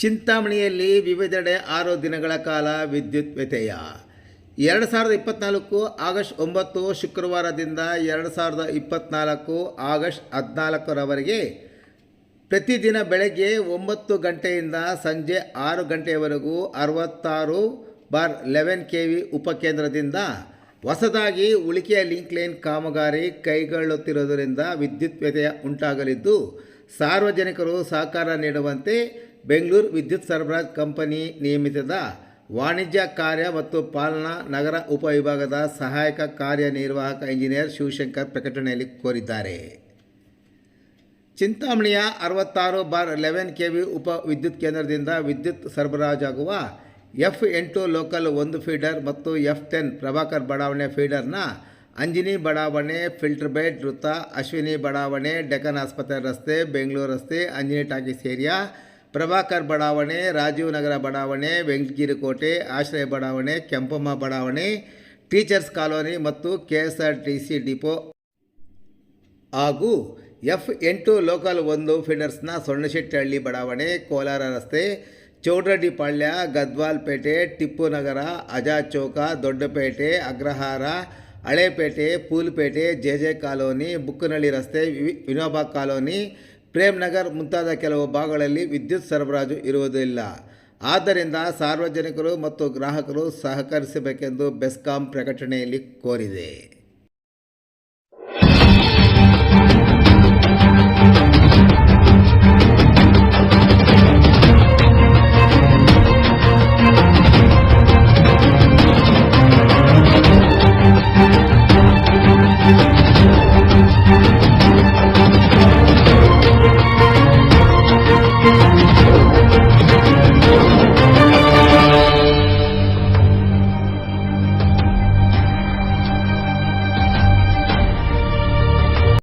ಚಿಂತಾಮಣಿಯಲ್ಲಿ ವಿವಿಧೆಡೆ ಆರು ದಿನಗಳ ಕಾಲ ವಿದ್ಯುತ್ ವ್ಯತ್ಯಯ. ಎರಡು ಸಾವಿರದ ಇಪ್ಪತ್ತ್ನಾಲ್ಕು ಆಗಸ್ಟ್ ಒಂಬತ್ತು ಶುಕ್ರವಾರದಿಂದ ಎರಡು ಸಾವಿರದ ಇಪ್ಪತ್ತ್ನಾಲ್ಕು ಆಗಸ್ಟ್ ಹದಿನಾಲ್ಕರವರೆಗೆ ಪ್ರತಿದಿನ ಬೆಳಗ್ಗೆ ಒಂಬತ್ತು ಗಂಟೆಯಿಂದ ಸಂಜೆ ಆರು ಗಂಟೆಯವರೆಗೂ ಅರವತ್ತಾರು ಬಾರ್ ಲೆವೆನ್ ಕೆ ವಿ ಉಪಕೇಂದ್ರದಿಂದ ಹೊಸದಾಗಿ ಉಳಿಕೆಯ ಲಿಂಕ್ ಲೈನ್ ಕಾಮಗಾರಿ ಕೈಗೊಳ್ಳುತ್ತಿರುವುದರಿಂದ ವಿದ್ಯುತ್ ವ್ಯತ್ಯಯ ಉಂಟಾಗಲಿದ್ದು, ಸಾರ್ವಜನಿಕರು ಸಹಕಾರ ನೀಡುವಂತೆ ಬೆಂಗಳೂರು ವಿದ್ಯುತ್ ಸರಬರಾಜ್ ಕಂಪನಿ ನಿಯಮಿತದ ವಾಣಿಜ್ಯ ಕಾರ್ಯ ಮತ್ತು ಪಾಲನಾ ನಗರ ಉಪವಿಭಾಗದ ಸಹಾಯಕ ಕಾರ್ಯನಿರ್ವಾಹಕ ಇಂಜಿನಿಯರ್ ಶಿವಶಂಕರ್ ಪ್ರಕಟಣೆಯಲ್ಲಿ ಕೋರಿದ್ದಾರೆ. ಚಿಂತಾಮಣಿಯ ಅರವತ್ತಾರು ಬಾರ್ ಲೆವೆನ್ ಕೆ ವಿ ಉಪ ವಿದ್ಯುತ್ ಕೇಂದ್ರದಿಂದ ವಿದ್ಯುತ್ ಸರಬರಾಜಾಗುವ ಎಫ್ ಎಂಟು ಲೋಕಲ್ ಒಂದು ಫೀಡರ್ ಮತ್ತು ಎಫ್ ಟೆನ್ ಪ್ರಭಾಕರ್ ಬಡಾವಣೆ ಫೀಡರ್ನ ಅಂಜಿನಿ ಬಡಾವಣೆ, ಫಿಲ್ಟರ್ ಬೆಡ್ ವೃತ್ತ, ಅಶ್ವಿನಿ ಬಡಾವಣೆ, ಡೆಕನ್ ಆಸ್ಪತ್ರೆ ರಸ್ತೆ, ಬೆಂಗಳೂರು ರಸ್ತೆ, ಅಂಜಿನಿ ಟಾಕೀಸ್ ಏರಿಯಾ ಪ್ರಭಾಕರ್ ಬಡಾವಣೆ, ರಾಜೀವ್ ನಗರ ಬಡಾವಣೆ, ವೆಂಕಟಗಿರಿ ಕೋಟೆ, ಆಶ್ರಯ ಬಡಾವಣೆ, ಕೆಂಪಮ್ಮ ಬಡಾವಣೆ, ಟೀಚರ್ಸ್ ಕಾಲೋನಿ ಮತ್ತು K S R T C depot. ಹಾಗೂ ಎಫ್ ಎಂಟು ಲೋಕಲ್ ಒಂದು ಫೀಡರ್ಸ್ನ ಸೊಣ್ಣಶೆಟ್ಟಿಹಳ್ಳಿ ಬಡಾವಣೆ, ಕೋಲಾರ ರಸ್ತೆ ಚೌಡ್ರಡ್ಡಿಪಾಳ್ಯ Gadwalpete, Tippu Nagar, Aja Chowk, Doddapete, Agrahara, Halepete, Phoolpete, J J colony, Bukkanahalli ರಸ್ತೆ, ವಿನೋಬಾ ಕಾಲೋನಿ ಪ್ರೇಮ್ ನಗರ್ ಮುಂತಾದ ಕೆಲವು ಭಾಗಗಳಲ್ಲಿ ವಿದ್ಯುತ್ ಸರಬರಾಜು ಇರುವುದಿಲ್ಲ. ಆದ್ದರಿಂದ ಸಾರ್ವಜನಿಕರು ಮತ್ತು ಗ್ರಾಹಕರು ಸಹಕರಿಸಬೇಕೆಂದು ಬೆಸ್ಕಾಂ ಪ್ರಕಟಣೆಯಲ್ಲಿ ಕೋರಿದೆ.